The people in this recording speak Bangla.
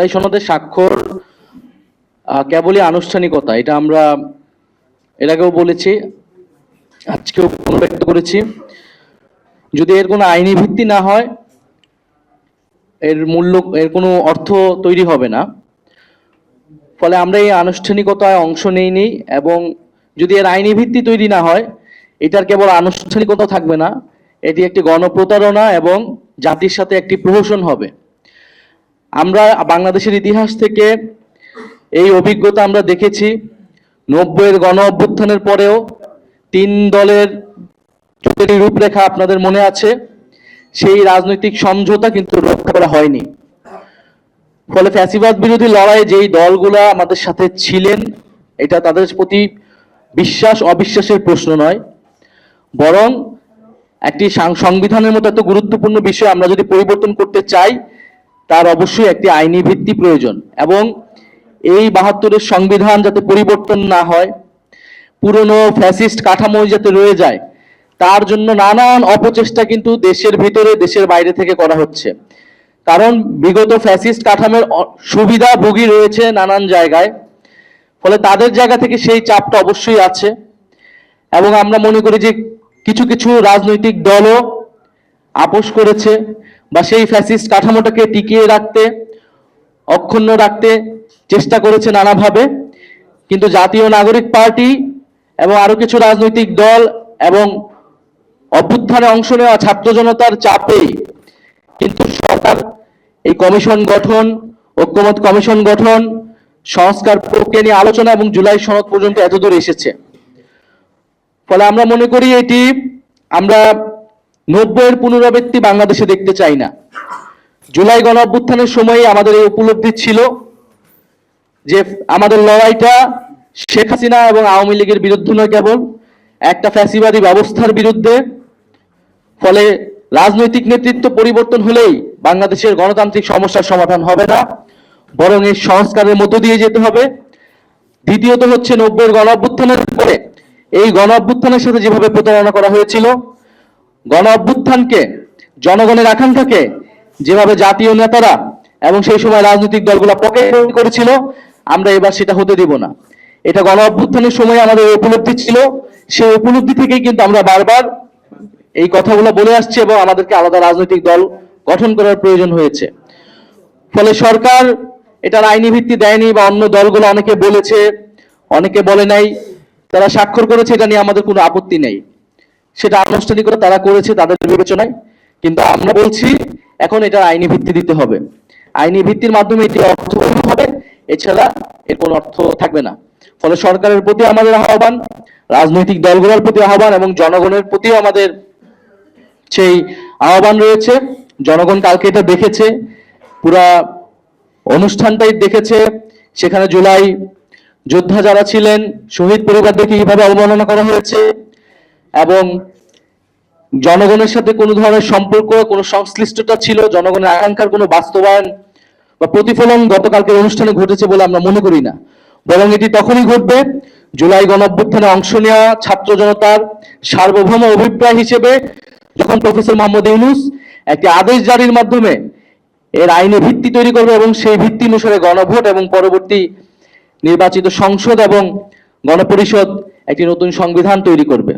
জুলাই সনদের স্বাক্ষর কেবলই আনুষ্ঠানিকতা, এটা আমরা এর আগেও বলেছি, আজকেও পুনর্ব্যক্ত করেছি। যদি এর কোনো আইনি ভিত্তি না হয়, এর মূল্য, এর কোনো অর্থ তৈরি হবে না। ফলে আমরা এই আনুষ্ঠানিকতায় অংশ নেইনি এবং যদি এর আইনি ভিত্তি তৈরি না হয়, এটার কেবল আনুষ্ঠানিকতা থাকবে না, এটি একটি গণপ্রতারণা এবং জাতির সাথে একটি প্রহসন হবে। আমরা বাংলাদেশের ইতিহাস থেকে এই অভিজ্ঞতা আমরা দেখেছি। নব্বইয়ের গণ অভ্যুত্থানের পরেও তিন দলের চুক্তি রূপরেখা আপনাদের মনে আছে। সেই রাজনৈতিক সমঝোতা কিন্তু রক্ষা করা হয়নি। ফলে ফ্যাসিবাদ বিরোধী লড়াইয়ে যেই দলগুলা আমাদের সাথে ছিলেন, এটা তাদের প্রতি বিশ্বাস, অবিশ্বাসের প্রশ্ন নয়। বরং একটি সংবিধানের মতো এত গুরুত্বপূর্ণ বিষয় আমরা যদি পরিবর্তন করতে চাই তার অবশ্যই একটি আইনি ভিত্তি প্রয়োজন এবং এই বাহাত্তরের সংবিধান যাতে পরিবর্তন না হয়, পুরনো ফ্যাসিস্ট কাঠামো যাতে রয়ে যায়, তার জন্য নানান অপচেষ্টা কিন্তু দেশের ভিতরে, দেশের বাইরে থেকে করা হচ্ছে। কারণ বিগত ফ্যাসিস্ট কাঠামোর অ- সুবিধাভোগী রয়েছে নানান জায়গায়, ফলে তাদের জায়গা থেকে সেই চাপটা অবশ্যই আছে। এবং আমরা মনে করি যে কিছু কিছু রাজনৈতিক দলও আপোষ করেছে বা সেই ফ্যাসিস্ট কাঠামোটাকে টিকিয়ে রাখতে, অক্ষুণ্ণ রাখতে চেষ্টা করেছে নানাভাবে। কিন্তু জাতীয় নাগরিক পার্টি এবং আরও কিছু রাজনৈতিক দল এবং অভ্যুত্থানে অংশ নেওয়া ছাত্র জনতার চাপেই কিন্তু সরকার, এই কমিশন গঠন, ঐক্যমত কমিশন গঠন, সংস্কার প্রক্রিয়া নিয়ে আলোচনা এবং জুলাই সনদ পর্যন্ত এতদূর এসেছে। ফলে আমরা মনে করি এটি, আমরা নব্বইয়ের পুনরাবৃত্তি বাংলাদেশে দেখতে চাই না। জুলাই গণ অভ্যুত্থানের সময় আমাদের এই উপলব্ধি ছিল যে আমাদের লড়াইটা শেখ হাসিনা এবং আওয়ামী লীগের বিরুদ্ধে নয় কেবল, একটা ফ্যাসিবাদী ব্যবস্থার বিরুদ্ধে। ফলে রাজনৈতিক নেতৃত্ব পরিবর্তন হলেই বাংলাদেশের গণতান্ত্রিক সমস্যার সমাধান হবে না, বরং এর সংস্কারের মধ্য দিয়ে যেতে হবে। দ্বিতীয়ত হচ্ছে নব্বইয়ের গণ অভ্যুত্থানের পরে এই গণ অভ্যুত্থানের সাথে যেভাবে প্রতারণা করা হয়েছিল গণ অভ্যুত্থানকে, জনগণের আকাঙ্ক্ষাকে যেভাবে জাতীয় নেতারা এবং সেই সময় রাজনৈতিক দলগুলো পকেট করেছিল, আমরা এবার সেটা হতে দিব না। এটা গণ অভ্যুত্থানের সময় আমাদের উপলব্ধি ছিল। সেই উপলব্ধি থেকেই কিন্তু আমরা বারবার এই কথাগুলো বলে আসছি এবং আমাদেরকে আলাদা রাজনৈতিক দল গঠন করার প্রয়োজন হয়েছে। ফলে সরকার এটার আইনি ভিত্তি দেয়নি বা অন্য দলগুলো অনেকে বলেছে, অনেকে বলে নাই, তারা স্বাক্ষর করেছে, এটা নিয়ে আমাদের কোনো আপত্তি নেই। সেটা আনুষ্ঠানিকতা তারা করেছে তাদের বিবেচনায়। কিন্তু আমরা বলছি, এখন এটা আইনি ভিত্তি দিতে হবে। আইনি ভিত্তির মাধ্যমে এটি অর্থবহ হবে, এছাড়া এর কোনো অর্থ থাকবে না। ফলে সরকারের প্রতি আমাদের আহ্বান, রাজনৈতিক দলগুলোর প্রতি আহ্বান এবং জনগণের প্রতিও আমাদের সেই আহ্বান রয়েছে। জনগণ কালকে এটা দেখেছে, পুরা অনুষ্ঠানটাই দেখেছে। সেখানে জুলাই যোদ্ধা যারা ছিলেন, শহীদ পরিবারদেরকে কীভাবে অবমাননা করা হয়েছে। এবং জনগণের সাথে কোনো ধরনের সম্পর্ক, কোনো সংশ্লিষ্টতা ছিল, জনগণের আকাঙ্ক্ষার কোনো বাস্তবায়ন বা প্রতিফলন গতকালকের অনুষ্ঠানে ঘটেছে বলে আমরা মনে করি না। বরং এটি তখনই ঘটবে, জুলাই গণ অভ্যুত্থানে অংশ নেওয়া ছাত্র জনতার সার্বভৌম অভিপ্রায় হিসেবে যখন প্রফেসর মোহাম্মদ ইউনুস একটি আদেশ জারির মাধ্যমে এর আইনে ভিত্তি তৈরি করবে এবং সেই ভিত্তি অনুসারে গণভোট এবং পরবর্তী নির্বাচিত সংসদ এবং গণপরিষদ একটি নতুন সংবিধান তৈরি করবে।